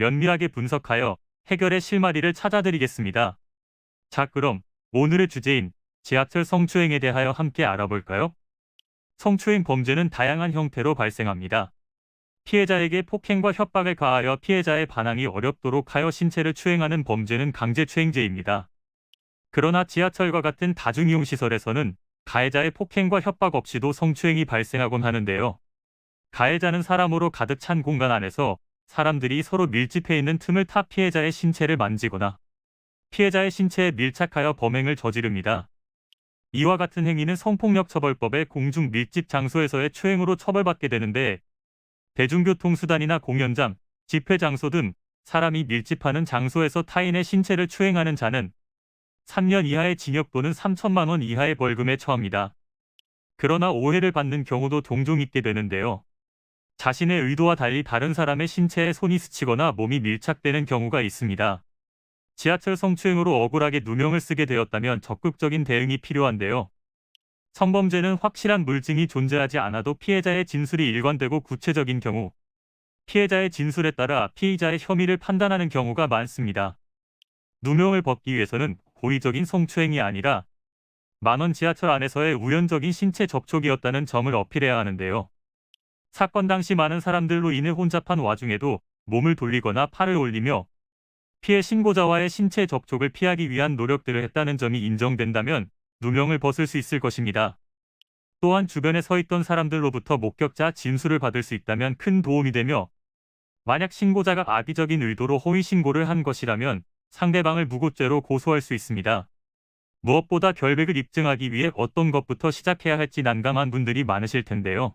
면밀하게 분석하여 해결의 실마리를 찾아드리겠습니다. 자, 그럼 오늘의 주제인 지하철 성추행에 대하여 함께 알아볼까요? 성추행 범죄는 다양한 형태로 발생합니다. 피해자에게 폭행과 협박을 가하여 피해자의 반항이 어렵도록 하여 신체를 추행하는 범죄는 강제추행죄입니다. 그러나 지하철과 같은 다중이용시설에서는 가해자의 폭행과 협박 없이도 성추행이 발생하곤 하는데요. 가해자는 사람으로 가득 찬 공간 안에서 사람들이 서로 밀집해 있는 틈을 타 피해자의 신체를 만지거나 피해자의 신체에 밀착하여 범행을 저지릅니다. 이와 같은 행위는 성폭력 처벌법의 공중 밀집 장소에서의 추행으로 처벌받게 되는데 대중교통수단이나 공연장, 집회 장소 등 사람이 밀집하는 장소에서 타인의 신체를 추행하는 자는 3년 이하의 징역 또는 3천만 원 이하의 벌금에 처합니다. 그러나 오해를 받는 경우도 종종 있게 되는데요. 자신의 의도와 달리 다른 사람의 신체에 손이 스치거나 몸이 밀착되는 경우가 있습니다. 지하철 성추행으로 억울하게 누명을 쓰게 되었다면 적극적인 대응이 필요한데요. 성범죄는 확실한 물증이 존재하지 않아도 피해자의 진술이 일관되고 구체적인 경우, 피해자의 진술에 따라 피의자의 혐의를 판단하는 경우가 많습니다. 누명을 벗기 위해서는 고의적인 성추행이 아니라 만원 지하철 안에서의 우연적인 신체 접촉이었다는 점을 어필해야 하는데요. 사건 당시 많은 사람들로 인해 혼잡한 와중에도 몸을 돌리거나 팔을 올리며 피해 신고자와의 신체 접촉을 피하기 위한 노력들을 했다는 점이 인정된다면 누명을 벗을 수 있을 것입니다. 또한 주변에 서 있던 사람들로부터 목격자 진술을 받을 수 있다면 큰 도움이 되며 만약 신고자가 악의적인 의도로 허위 신고를 한 것이라면 상대방을 무고죄로 고소할 수 있습니다. 무엇보다 결백을 입증하기 위해 어떤 것부터 시작해야 할지 난감한 분들이 많으실 텐데요.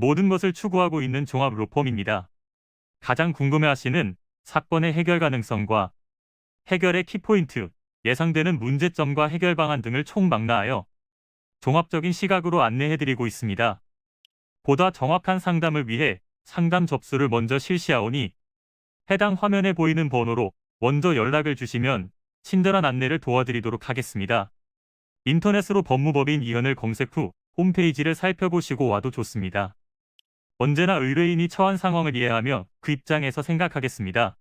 모든 것을 추구하고 있는 종합 로펌입니다. 가장 궁금해하시는 사건의 해결 가능성과 해결의 키포인트, 예상되는 문제점과 해결 방안 등을 총망라하여 종합적인 시각으로 안내해드리고 있습니다. 보다 정확한 상담을 위해 상담 접수를 먼저 실시하오니 해당 화면에 보이는 번호로 먼저 연락을 주시면 친절한 안내를 도와드리도록 하겠습니다. 인터넷으로 법무법인 이현을 검색 후 홈페이지를 살펴보시고 와도 좋습니다. 언제나 의뢰인이 처한 상황을 이해하며 그 입장에서 생각하겠습니다.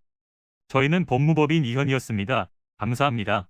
저희는 법무법인 이현이었습니다. 감사합니다.